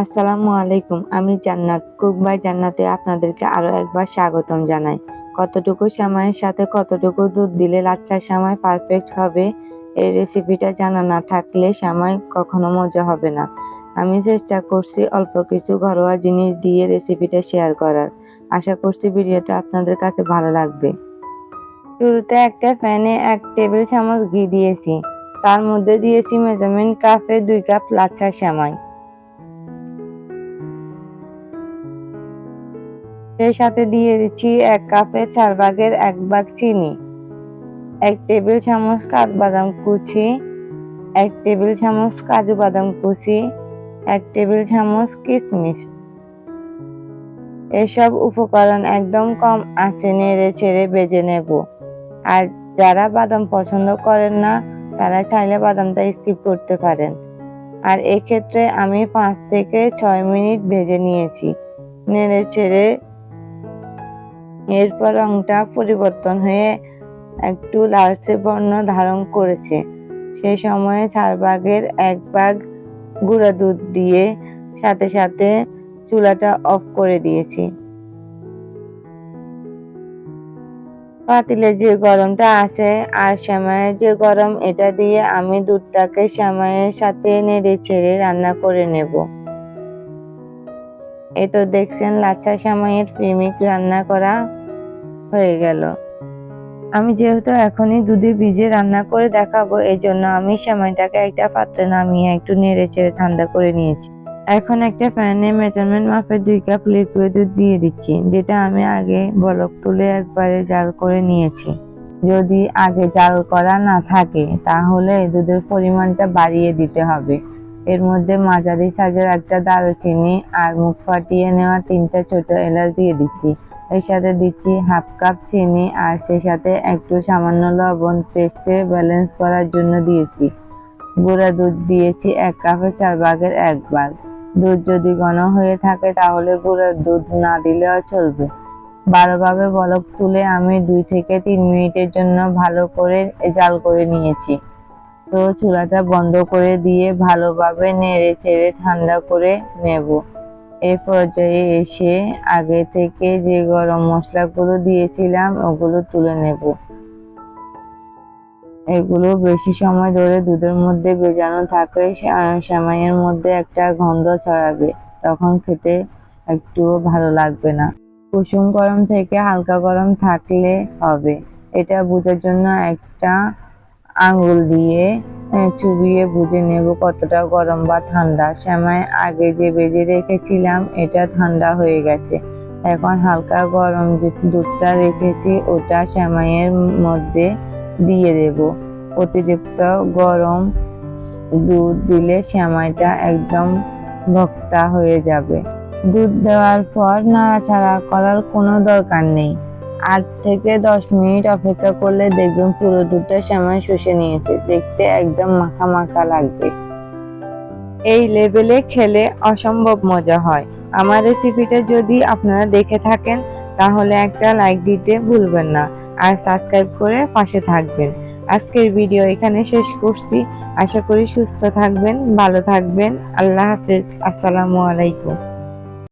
আসসালামু আলাইকুম, আমি জান্নাত। কুক বাই জান্নাতে আপনাদেরকে আরও একবার স্বাগতম জানাই। কতটুকু সময়ের সাথে কতটুকু দুধ দিলে লাচ্ছার সময় পারফেক্ট হবে, এই রেসিপিটা জানা না থাকলে সময় কখনো মজা হবে না। আমি চেষ্টা করছি অল্প কিছু ঘরোয়া জিনিস দিয়ে রেসিপিটা শেয়ার করার। আশা করছি ভিডিওটা আপনাদের কাছে ভালো লাগবে। শুরুতে একটা প্যানে এক টেবিল চামচ ঘি দিয়েছি। তার মধ্যে দিয়েছি মেজারমেন্ট কাপে দুই কাপ লাচ্ছার সময়। সেই সাথে দিয়ে দিচ্ছি এক কাপে চার ভাগের এক ভাগ চিনি, এক টেবিল চামচ কাঠবাদাম কুচি, এক টেবিল চামচ কাজু বাদাম কুচি, এক টেবিল চামচ কিশমিশ। এসব উপকরণ একদম কম আঁচে নেড়ে ছেড়ে বেজে নেব। আর যারা বাদাম পছন্দ করেন না, তারা চাইলে বাদামটা স্কিপ করতে পারেন। আর এক্ষেত্রে আমি পাঁচ থেকে ছয় মিনিট ভেজে নিয়েছি। নেড়ে ছেড়ে এরপর রংটা পরিবর্তন হয়ে একটু লালচে বর্ণ ধারণ করেছে। সেই সময়ে চার ভাগের এক ভাগ গুঁড়া দুধ দিয়ে সাথে সাথে চুলাটা অফ করে দিয়েছি। পাতিলে যে গরমটা আছে, আর সেমাইয়ের যে গরম, এটা দিয়ে আমি দুধটাকে সেমাইয়ের সাথে নেড়ে ছেড়ে রান্না করে নেব। এই তো দেখছেন লাচ্ছা সেমাইয়ের প্রেমিক রান্না করা হয়ে গেল। আমি যেহেতু এখনই দুধে ভিজে রান্না করে দেখাবো, এই জন্য আমি সেমাইটাকে একটা পাত্রে নামিয়ে একটু নেড়ে চেড়ে ঠান্ডা করে নিয়েছি। এখন একটা প্যানে মেজারমেন্ট মাপে দুই কাপ লিকুইড দুধ দিয়ে দিচ্ছি, যেটা আমি আগে বলক তুলে একবারে জাল করে নিয়েছি। যদি আগে জাল করা না থাকে, তাহলে দুধের পরিমাণটা বাড়িয়ে দিতে হবে। এর মধ্যে মাঝারি সাইজের একটা দারুচিনি আর মুখ ফাটিয়ে নেওয়া তিনটা ছোট এলাচ দিয়ে দিচ্ছি। এর সাথে দিচ্ছি হাফ কাপ চিনি আর সেই সাথে একটু সামান্য লবণ টেস্টে ব্যালেন্স করার জন্য দিয়েছি। গুঁড়া দুধ দিয়েছি এক কাপে চার ভাগের এক ভাগ। দুধ যদি ঘন হয়ে থাকে তাহলে গুঁড়ার দুধ না দিলেও চলবে। ভালোভাবে বলক তুলে আমি দুই থেকে তিন মিনিটের জন্য ভালো করে জাল করে নিয়েছি। তো চুলাটা বন্ধ করে দিয়ে ভালোভাবে নেড়ে চেড়ে ঠান্ডা করে নেব। এই পর্যায়ে এসে আগে থেকে যে গরম মশলাগুলো দিয়েছিলাম, ওগুলো তুলে নেব। এগুলো বেশি সময় ধরে দুধের মধ্যে ভেজানো থাকে সেমাইয়ের মধ্যে একটা গন্ধ ছড়াবে। তখন খেতে একটুও ভালো লাগবে না। কুসুম গরম থেকে হালকা গরম থাকলে হবে। এটা বোঝার জন্য একটা আঙ্গুল দিয়ে চুবিয়ে বুঝে নেব কতটা গরম বা ঠান্ডা। সেমাই আগে যে বেজে রেখেছিলাম, এটা ঠান্ডা হয়ে গেছে। এখন হালকা গরম যে দুধটা রেখেছি, ওটা সেমাইয়ের মধ্যে দিয়ে দেব। অতিরিক্ত গরম দুধ দিলে সেমাইটা একদম ভক্তা হয়ে যাবে। দুধ দেওয়ার পর নাড়াচাড়া করার কোনো দরকার নেই। আট থেকে দশ মিনিট অপেক্ষা করলে দেখবেন পুরো দুধটা সেমাই শুষে নিয়েছে। দেখতে একদম মাখা মাখা লাগবে। এই লেভেলে খেলে অসম্ভব মজা হয়। আমার রেসিপিটা যদি আপনারা দেখে থাকেন, তাহলে একটা লাইক দিতে ভুলবেন না। আর সাবস্ক্রাইব করে পাশে থাকবেন। আজকের ভিডিও এখানে শেষ করছি। আশা করি সুস্থ থাকবেন, ভালো থাকবেন। আল্লাহ হাফিজ। আসসালামু আলাইকুম।